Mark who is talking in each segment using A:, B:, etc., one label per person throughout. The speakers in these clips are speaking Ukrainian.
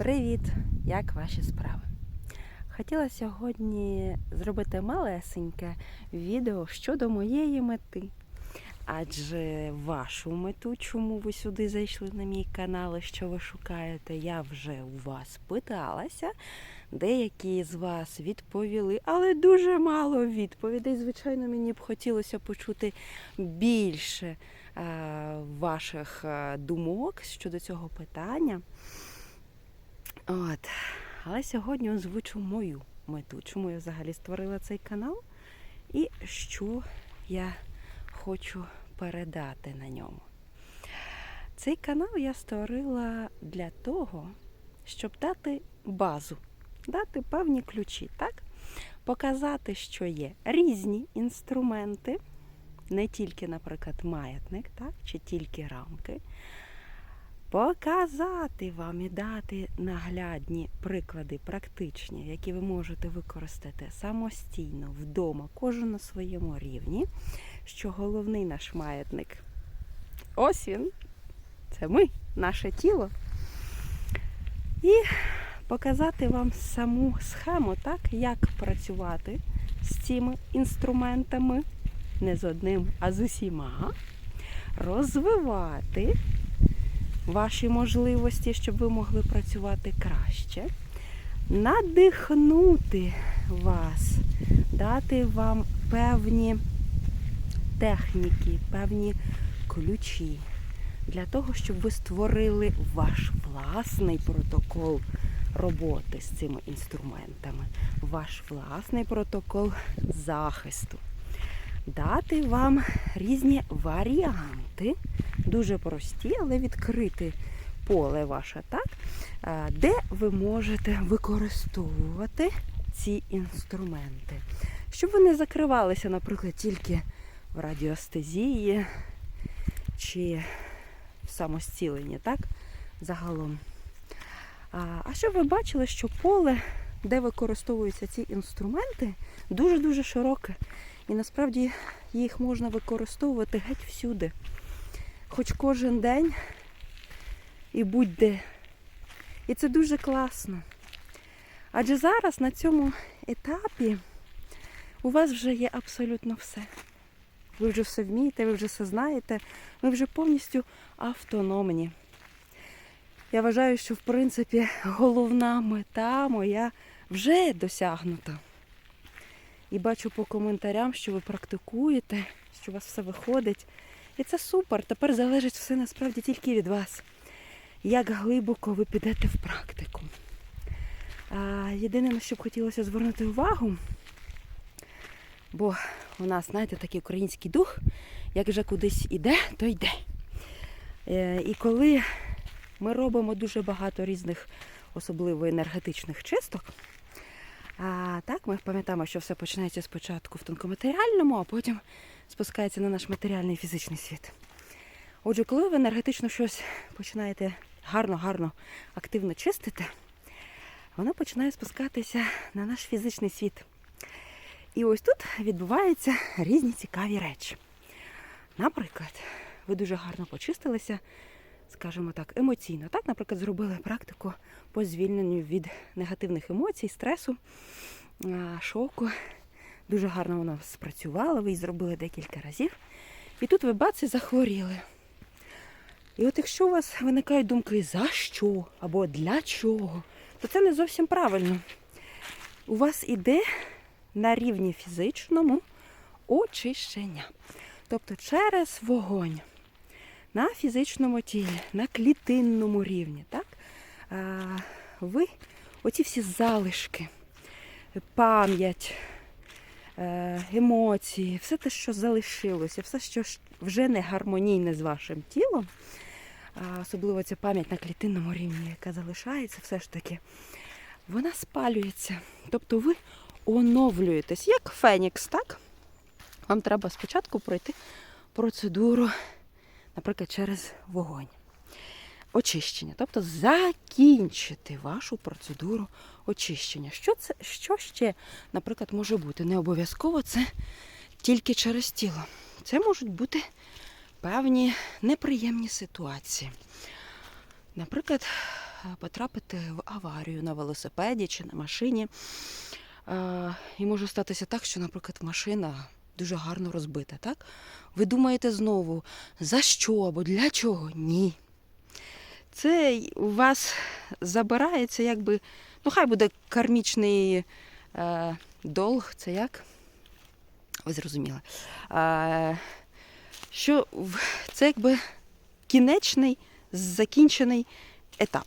A: Привіт! Як ваші справи? Хотіла сьогодні зробити малесеньке відео щодо моєї мети. Адже вашу мету, чому ви сюди зайшли на мій канал і що ви шукаєте, я вже у вас питалася. Деякі з вас відповіли, але дуже мало відповідей. Звичайно, мені б хотілося почути більше ваших думок щодо цього питання. От. Але сьогодні озвучу мою мету, чому я взагалі створила цей канал і що я хочу передати на ньому. Цей канал я створила для того, щоб дати базу, дати певні ключі, так? Показати, що є різні інструменти, не тільки, наприклад, маятник, так? чи тільки рамки показати вам і дати наглядні приклади, практичні, які ви можете використати самостійно вдома, кожен на своєму рівні. Що головний наш маятник ось він, це ми, наше тіло. І показати вам саму схему, так, як працювати з цими інструментами, не з одним, а з усіма, розвивати ваші можливості, щоб ви могли працювати краще, надихнути вас, дати вам певні техніки, певні ключі для того, щоб ви створили ваш власний протокол роботи з цими інструментами, ваш власний протокол захисту. Дати вам різні варіанти, дуже прості, але відкрити поле ваше, так? Е, де ви можете використовувати ці інструменти. Щоб ви не закривалися, наприклад, тільки в радіостезії чи в самостіленні, так? Загалом. А щоб ви бачили, що поле, де використовуються ці інструменти, дуже-дуже широке. І насправді їх можна використовувати геть всюди. Хоч кожен день і будь-де. І це дуже класно. Адже зараз на цьому етапі у вас вже є абсолютно все. Ви вже все вмієте, ви вже все знаєте, ви вже повністю автономні. Я вважаю, що в принципі головна мета моя вже досягнута. І бачу по коментарям, що ви практикуєте, що у вас все виходить. І це супер. Тепер залежить все насправді тільки від вас. Як глибоко ви підете в практику. А, єдине, на що б хотілося звернути увагу, бо у нас, знаєте, такий український дух, як вже кудись іде, то йде. Е, і коли ми робимо дуже багато різних, особливо енергетичних чисток, а так, ми пам'ятаємо, що все починається спочатку в тонкоматеріальному, а потім спускається на наш матеріальний фізичний світ. Отже, коли ви енергетично щось починаєте гарно-гарно активно чистити, воно починає спускатися на наш фізичний світ. І ось тут відбуваються різні цікаві речі. Наприклад, ви дуже гарно почистилися, скажімо так, емоційно. Так, наприклад, зробили практику по звільненню від негативних емоцій, стресу, шоку. Дуже гарно воно спрацювало, ви її зробили декілька разів. І тут ви бац і захворіли. І от якщо у вас виникають думки за що або для чого, то це не зовсім правильно. У вас іде на рівні фізичному очищення. Тобто через вогонь на фізичному тілі, на клітинному рівні. Так? Ви оці всі залишки, пам'ять, емоції, все те, що залишилося, все, що вже не гармонійне з вашим тілом, особливо ця пам'ять на клітинному рівні, яка залишається, все ж таки, вона спалюється. Тобто ви оновлюєтесь, як Фенікс, так? Вам треба спочатку пройти процедуру, наприклад, через вогонь. Очищення, тобто закінчити вашу процедуру очищення. Що це, що ще, наприклад, може бути? Не обов'язково це тільки через тіло. Це можуть бути певні неприємні ситуації. Наприклад, потрапити в аварію на велосипеді чи на машині. Е, І може статися так, що, наприклад, машина дуже гарно розбита. Так? Ви думаєте знову, за що або для чого? Ні. Це у вас забирається, якби, ну хай буде кармічний е, долг, це як? Ви зрозуміли. Е, що це якби кінечний, закінчений етап.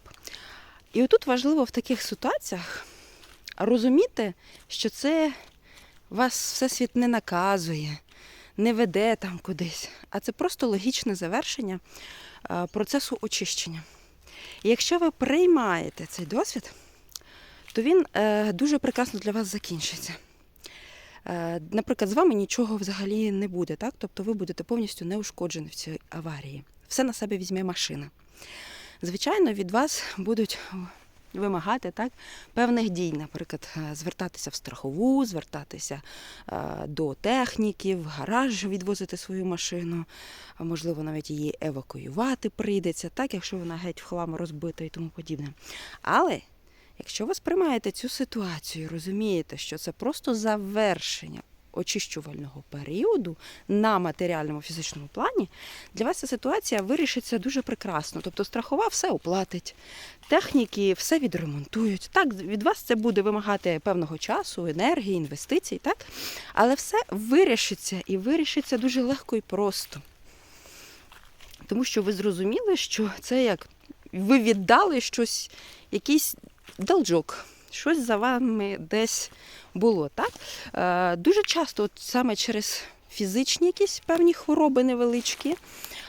A: І отут важливо в таких ситуаціях розуміти, що це вас Всесвіт не наказує, не веде там кудись, а це просто логічне завершення е, процесу очищення. І якщо ви приймаєте цей досвід, то він е, дуже прекрасно для вас закінчиться. Е, Наприклад, з вами нічого взагалі не буде, так? тобто ви будете повністю неушкоджені в цій аварії. Все на себе візьме машина. Звичайно, від вас будуть вимагати так, певних дій, наприклад, е, звертатися в страхову, звертатися е, до техніків, в гараж відвозити свою машину, можливо, навіть її евакуювати прийдеться, так, якщо вона геть в хлам розбита і тому подібне. Але якщо ви сприймаєте цю ситуацію, розумієте, що це просто завершення очищувального періоду на матеріальному фізичному плані, для вас ця ситуація вирішиться дуже прекрасно. Тобто страхова все оплатить, техніки все відремонтують. Так, від вас це буде вимагати певного часу, енергії, інвестицій, так? Але все вирішиться і вирішиться дуже легко і просто. Тому що ви зрозуміли, що це як ви віддали щось, якийсь должок, щось за вами десь було. Так? Е, дуже часто, от саме через фізичні якісь певні хвороби невеличкі,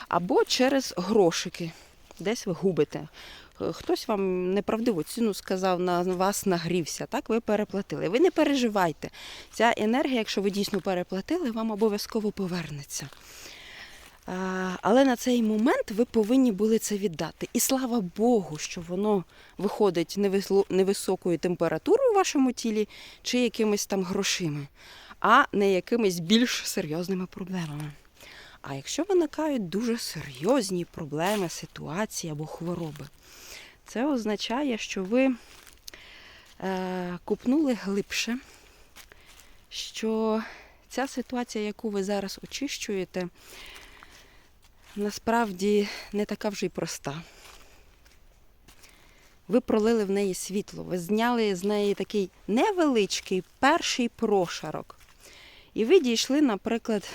A: або через грошики, десь ви губите. Е, Хтось вам неправдиву ціну сказав, на вас нагрівся, так ви переплатили. Ви не переживайте. Ця енергія, якщо ви дійсно переплатили, вам обов'язково повернеться. Але на цей момент ви повинні були це віддати. І слава Богу, що воно виходить невисокою температурою в вашому тілі чи якимись там грошима, а не якимись більш серйозними проблемами. А якщо виникають дуже серйозні проблеми, ситуації або хвороби, це означає, що ви е, купнули глибше, що ця ситуація, яку ви зараз очищуєте, насправді не така вже й проста. Ви пролили в неї світло, ви зняли з неї такий невеличкий перший прошарок. І ви дійшли, наприклад,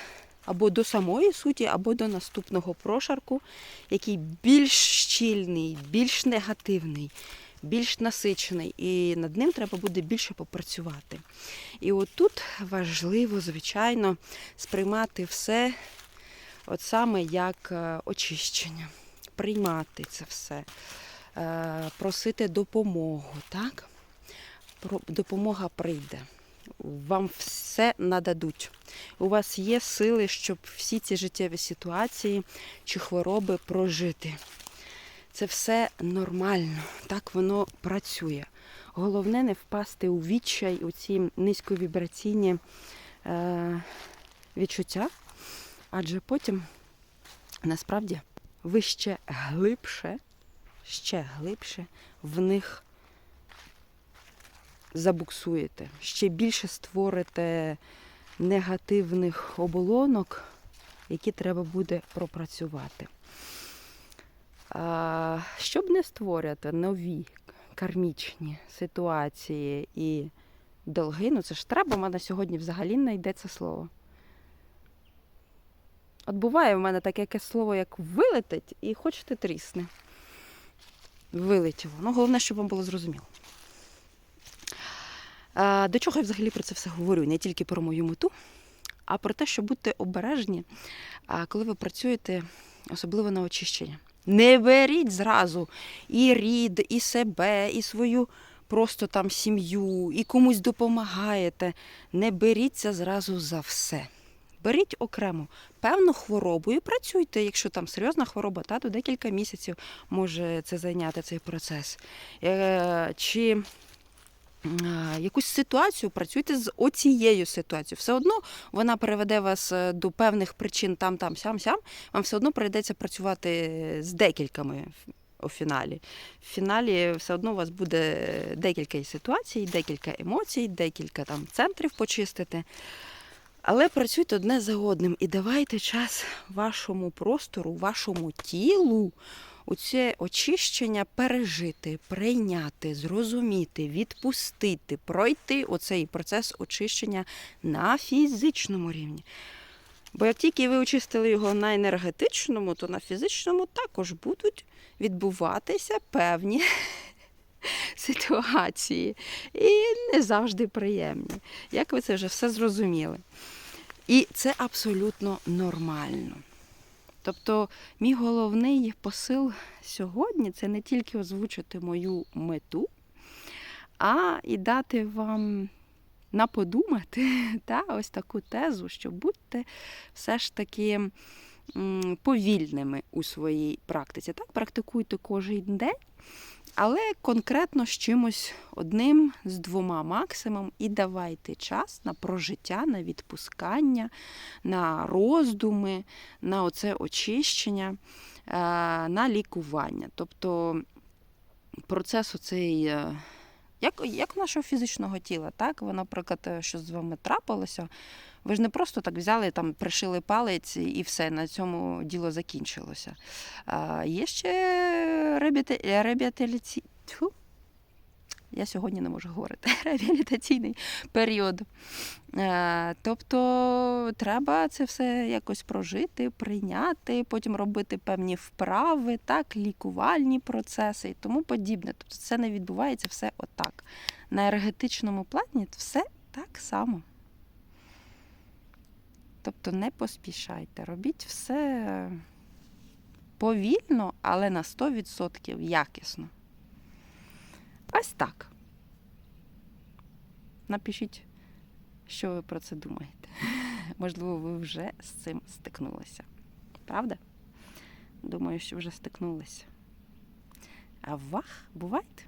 A: або до самої суті, або до наступного прошарку, який більш щільний, більш негативний, більш насичений, і над ним треба буде більше попрацювати. І отут важливо, звичайно, сприймати все от саме як е, очищення, приймати це все, е, просити допомогу, так? Допомога прийде. Вам все нададуть. У вас є сили, щоб всі ці життєві ситуації чи хвороби прожити. Це все нормально, так воно працює. Головне не впасти у відчай, у ці низьковібраційні е, відчуття, адже потім насправді ви ще глибше, ще глибше в них забуксуєте, ще більше створите негативних оболонок, які треба буде пропрацювати. Щоб не створювати нові кармічні ситуації і долги, ну це ж треба, в мене сьогодні взагалі не йде це слово. От буває в мене таке якесь слово, як вилетить, і хочете трісне. Вилетіло. Ну, головне, щоб вам було зрозуміло. До чого я взагалі про це все говорю? Не тільки про мою мету, а про те, що будьте обережні, коли ви працюєте, особливо на очищення. Не беріть зразу і рід, і себе, і свою просто там сім'ю, і комусь допомагаєте. Не беріться зразу за все. Беріть окремо певну хворобу і працюйте, якщо там серйозна хвороба, та то декілька місяців може це зайняти цей процес. Е, Чи якусь ситуацію працюйте з оцією ситуацією. Все одно вона приведе вас е, до певних причин там, там, сям, сям. Вам все одно прийдеться працювати з декількома у фіналі. В фіналі все одно у вас буде декілька ситуацій, декілька емоцій, декілька там центрів почистити. Але працюйте одне за одним і давайте час вашому простору, вашому тілу оце очищення пережити, прийняти, зрозуміти, відпустити, пройти оцей процес очищення на фізичному рівні. Бо як тільки ви очистили його на енергетичному, то на фізичному також будуть відбуватися певні ситуації. І не завжди приємні. Як ви це вже все зрозуміли? І це абсолютно нормально. Тобто, мій головний посил сьогодні це не тільки озвучити мою мету, а і дати вам на подумати та, ось таку тезу, що будьте все ж таки повільними у своїй практиці. Так, практикуйте кожен день, але конкретно з чимось одним, з двома максимум, і давайте час на прожиття, на відпускання, на роздуми, на оце очищення, е, на лікування. Тобто процес оцей. Як, як нашого фізичного тіла, так? Ви, наприклад, е, що з вами трапилося, ви ж не просто так взяли, там, пришили палець і все, на цьому діло закінчилося. А, є ще реабіліта- реабілітаці... Тьфу. Я сьогодні не можу говорити. Реабілітаційний період. Е, Тобто треба це все якось прожити, прийняти, потім робити певні вправи, так, лікувальні процеси і тому подібне. Тобто це не відбувається все отак. На енергетичному плані все так само. Тобто не поспішайте, робіть все повільно, але на 100% якісно. Ось так. Напишіть, що ви про це думаєте. Можливо, ви вже з цим стикнулися. Правда? Думаю, що вже стикнулися. А вах, бувайте!